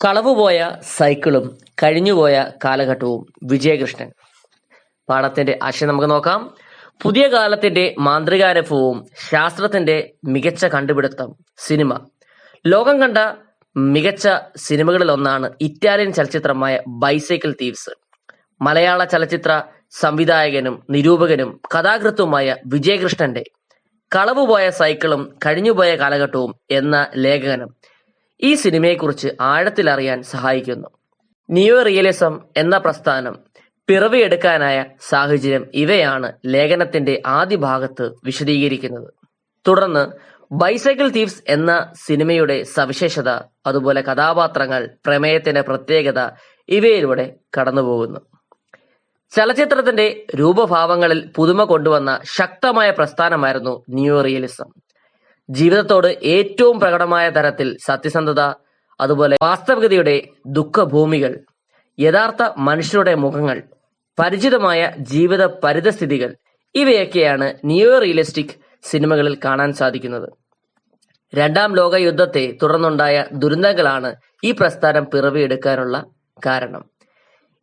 കളവുപോയ സൈക്കിളും കഴിഞ്ഞുപോയ കാലഘട്ടവും വിജയകൃഷ്ണൻ. പാഠത്തിന്റെ ആശയം നമുക്ക് നോക്കാം. പുതിയ കാലത്തിന്റെ മാന്ത്രികാരഭവും ശാസ്ത്രത്തിന്റെ മികച്ച കണ്ടുപിടുത്തം സിനിമ. ലോകം കണ്ട മികച്ച സിനിമകളിൽ ഒന്നാണ് ഇറ്റാലിയൻ ചലച്ചിത്രമായ ബൈസൈക്കിൾ തീവ്സ് മലയാള ചലച്ചിത്ര സംവിധായകനും നിരൂപകനും കഥാകൃത്തുമായ വിജയകൃഷ്ണന്റെ കളവുപോയ സൈക്കിളും കഴിഞ്ഞുപോയ കാലഘട്ടവും എന്ന ലേഖനം ഈ സിനിമയെക്കുറിച്ച് ആഴത്തിലറിയാൻ സഹായിക്കുന്നു. നിയോ റിയലിസം എന്ന പ്രസ്ഥാനം പിറവിയെടുക്കാനായ സാഹചര്യം ഇവയാണ് ലേഖനത്തിന്റെ ആദ്യ ഭാഗത്ത് വിശദീകരിക്കുന്നത്. തുടർന്ന് ബൈസൈക്കിൾ തീവ്സ് എന്ന സിനിമയുടെ സവിശേഷത അതുപോലെ കഥാപാത്രങ്ങൾ പ്രമേയത്തിന്റെ പ്രത്യേകത ഇവയിലൂടെ കടന്നുപോകുന്നു. ചലച്ചിത്രത്തിന്റെ രൂപഭാവങ്ങളിൽ പുതുമ കൊണ്ടുവന്ന ശക്തമായ പ്രസ്ഥാനമായിരുന്നു ന്യൂ റിയലിസം ജീവിതത്തോട് ഏറ്റവും പ്രകടമായ തരത്തിൽ സത്യസന്ധത അതുപോലെ വാസ്തവികതയുടെ ദുഃഖഭൂമികൾ യഥാർത്ഥ മനുഷ്യരുടെ മുഖങ്ങൾ പരിചിതമായ ജീവിത പരിതസ്ഥിതികൾ ഇവയൊക്കെയാണ് നിയോ റിയലിസ്റ്റിക് സിനിമകളിൽ കാണാൻ സാധിക്കുന്നത്. രണ്ടാം ലോക യുദ്ധത്തെ തുടർന്നുണ്ടായ ദുരന്തങ്ങളാണ് ഈ പ്രസ്ഥാനം പിറവിയെടുക്കാനുള്ള കാരണം.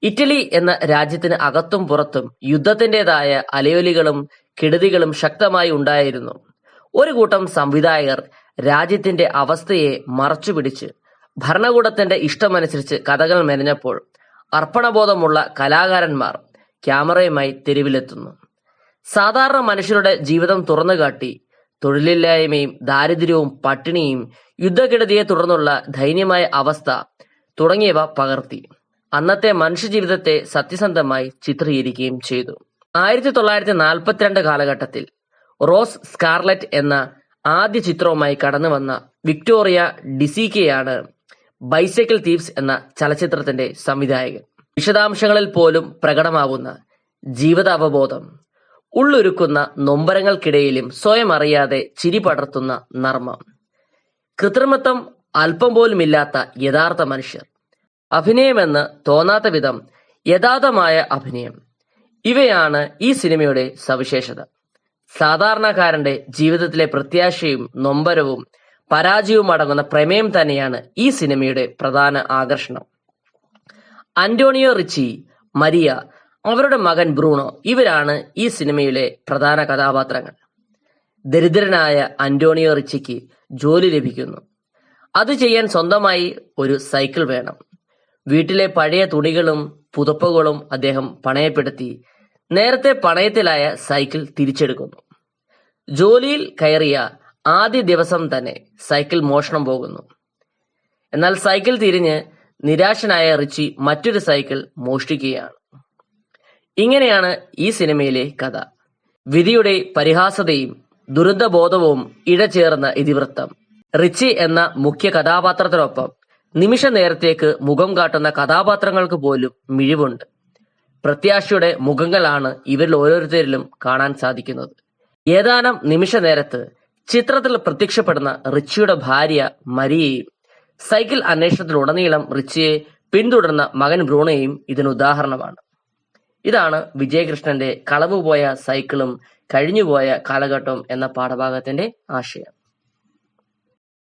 ഇറ്റലി എന്ന രാജ്യത്തിന് അകത്തും പുറത്തും യുദ്ധത്തിന്റെതായ അലയൊലികളും കെടുതികളും ശക്തമായി ഉണ്ടായിരുന്നു. ഒരു കൂട്ടം സംവിധായകർ രാജ്യത്തിന്റെ അവസ്ഥയെ മറച്ചുപിടിച്ച് ഭരണകൂടത്തിന്റെ ഇഷ്ടമനുസരിച്ച് കഥകൾ മെനഞ്ഞപ്പോൾ അർപ്പണബോധമുള്ള കലാകാരന്മാർ ക്യാമറയുമായി തെരുവിലെത്തുന്നു. സാധാരണ മനുഷ്യരുടെ ജീവിതം തുറന്നുകാട്ടി തൊഴിലില്ലായ്മയും ദാരിദ്ര്യവും പട്ടിണിയും യുദ്ധക്കെടുതിയെ തുടർന്നുള്ള ദൈന്യമായ അവസ്ഥ തുടങ്ങിയവ പകർത്തി. അന്നത്തെ മനുഷ്യജീവിതത്തെ സത്യസന്ധമായി ചിത്രീകരിക്കുകയും ചെയ്തു. ആയിരത്തി തൊള്ളായിരത്തി നാൽപ്പത്തിരണ്ട് കാലഘട്ടത്തിൽ റോസ് സ്കാർലറ്റ് എന്ന ആദ്യ ചിത്രവുമായി കടന്നു വന്ന വിക്ടോറിയ ഡിസിക്കെയാണ് ബൈസൈക്കിൾ തീവ്സ് എന്ന ചലച്ചിത്രത്തിന്റെ സംവിധായകൻ. വിശദാംശങ്ങളിൽ പോലും പ്രകടമാവുന്ന ജീവിത അവബോധം ഉള്ളൊരുക്കുന്ന നൊമ്പരങ്ങൾക്കിടയിലും സ്വയം അറിയാതെ ചിരി പടർത്തുന്ന നർമ്മം. കൃത്രിമത്വം അല്പം പോലുമില്ലാത്ത യഥാർത്ഥ മനുഷ്യർ. അഭിനയമെന്ന് തോന്നാത്ത വിധം യഥാർത്ഥമായ അഭിനയം. ഇവയാണ് ഈ സിനിമയുടെ സവിശേഷത. സാധാരണക്കാരന്റെ ജീവിതത്തിലെ പ്രത്യാശയും നൊമ്പരവും പരാജയവും അടങ്ങുന്ന പ്രമേയം തന്നെയാണ് ഈ സിനിമയുടെ പ്രധാന ആകർഷണം. അന്റോണിയോ റിച്ചി മരിയ അവരുടെ മകൻ ബ്രൂണോ ഇവരാണ് ഈ സിനിമയിലെ പ്രധാന കഥാപാത്രങ്ങൾ. ദരിദ്രനായ അന്റോണിയോ റിച്ചിക്ക് ജോലി ലഭിക്കുന്നു. അത് ചെയ്യാൻ സ്വന്തമായി ഒരു സൈക്കിൾ വേണം. വീട്ടിലെ പഴയ തുണികളും പുതപ്പുകളും അദ്ദേഹം പണയപ്പെടുത്തി നേരത്തെ പണയത്തിലായ സൈക്കിൾ തിരിച്ചെടുക്കുന്നു. ജോലിയിൽ കയറിയ ആദ്യ ദിവസം തന്നെ സൈക്കിൾ മോഷണം പോകുന്നു. എന്നാൽ സൈക്കിൾ തിരിഞ്ഞ് നിരാശനായ റിച്ചി മറ്റൊരു സൈക്കിൾ മോഷ്ടിക്കുകയാണ്. ഇങ്ങനെയാണ് ഈ സിനിമയിലെ കഥ. വിധിയുടെ പരിഹാസതയും ദുരന്തബോധവും ഇഴചേർന്ന ഇതിവൃത്തം. റിച്ചി എന്ന മുഖ്യ കഥാപാത്രത്തിനൊപ്പം നിമിഷ നേരത്തേക്ക് മുഖം കാട്ടുന്ന കഥാപാത്രങ്ങൾക്ക് പോലും മിഴിവുണ്ട്. പ്രത്യാശയുടെ മുഖങ്ങളാണ് ഇവരിൽ ഓരോരുത്തരിലും കാണാൻ സാധിക്കുന്നത്. ഏതാനും നിമിഷ നേരത്ത് ചിത്രത്തിൽ പ്രത്യക്ഷപ്പെടുന്ന റിച്ചിയുടെ ഭാര്യ മരിയയും സൈക്കിൾ അന്വേഷണത്തിലുടനീളം റിച്ചിയെ പിന്തുടർന്ന മകൻ ബ്രൂണയും ഇതിന് ഉദാഹരണമാണ്. ഇതാണ് വിജയകൃഷ്ണന്റെ കളവുപോയ സൈക്കിളും കഴിഞ്ഞുപോയ കാലഘട്ടവും എന്ന പാഠഭാഗത്തിന്റെ ആശയം.